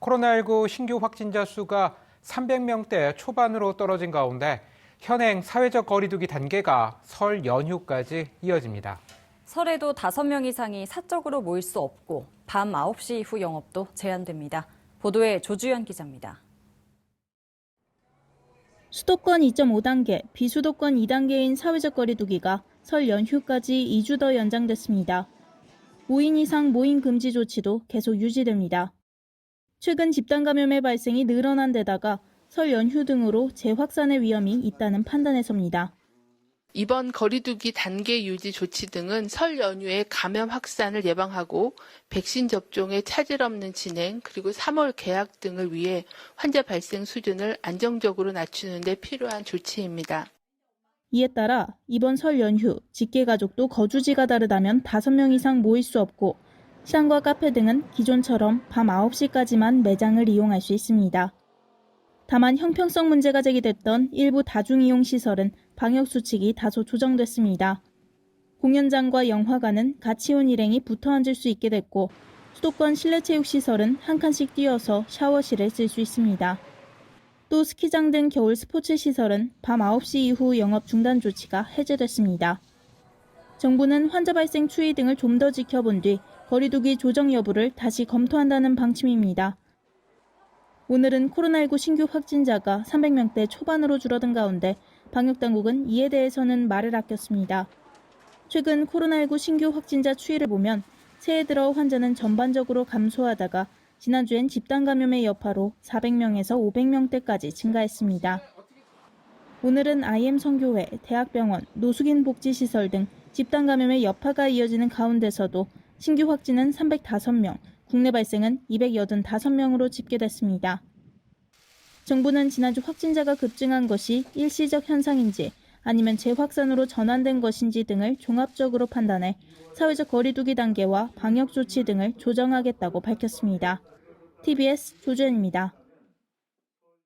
코로나19 신규 확진자 수가 300명대 초반으로 떨어진 가운데 현행 사회적 거리두기 단계가 설 연휴까지 이어집니다. 설에도 5명 이상이 사적으로 모일 수 없고 밤 9시 이후 영업도 제한됩니다. 보도에 조주현 기자입니다. 수도권 2.5단계, 비수도권 2단계인 사회적 거리두기가 설 연휴까지 2주 더 연장됐습니다. 5인 이상 모임 금지 조치도 계속 유지됩니다. 최근 집단 감염의 발생이 늘어난 데다가 설 연휴 등으로 재확산의 위험이 있다는 판단에서입니다. 이번 거리두기 단계 유지 조치 등은 설 연휴의 감염 확산을 예방하고 백신 접종의 차질 없는 진행 그리고 3월 개학 등을 위해 환자 발생 수준을 안정적으로 낮추는 데 필요한 조치입니다. 이에 따라 이번 설 연휴 직계 가족도 거주지가 다르다면 5명 이상 모일 수 없고 시장과 카페 등은 기존처럼 밤 9시까지만 매장을 이용할 수 있습니다. 다만 형평성 문제가 제기됐던 일부 다중이용 시설은 방역 수칙이 다소 조정됐습니다. 공연장과 영화관은 같이 온 일행이 붙어 앉을 수 있게 됐고 수도권 실내체육시설은 한 칸씩 띄어서 샤워실을 쓸 수 있습니다. 또 스키장 등 겨울 스포츠 시설은 밤 9시 이후 영업 중단 조치가 해제됐습니다. 정부는 환자 발생 추이 등을 좀 더 지켜본 뒤 거리두기 조정 여부를 다시 검토한다는 방침입니다. 오늘은 코로나19 신규 확진자가 300명대 초반으로 줄어든 가운데 방역당국은 이에 대해서는 말을 아꼈습니다. 최근 코로나19 신규 확진자 추이를 보면 새해 들어 환자는 전반적으로 감소하다가 지난주엔 집단 감염의 여파로 400명에서 500명대까지 증가했습니다. 오늘은 IM 성교회, 대학병원, 노숙인 복지시설 등 집단 감염의 여파가 이어지는 가운데서도 신규 확진은 305명, 국내 발생은 285명으로 집계됐습니다. 정부는 지난주 확진자가 급증한 것이 일시적 현상인지 아니면 재확산으로 전환된 것인지 등을 종합적으로 판단해 사회적 거리두기 단계와 방역 조치 등을 조정하겠다고 밝혔습니다. TBS 조주현입니다.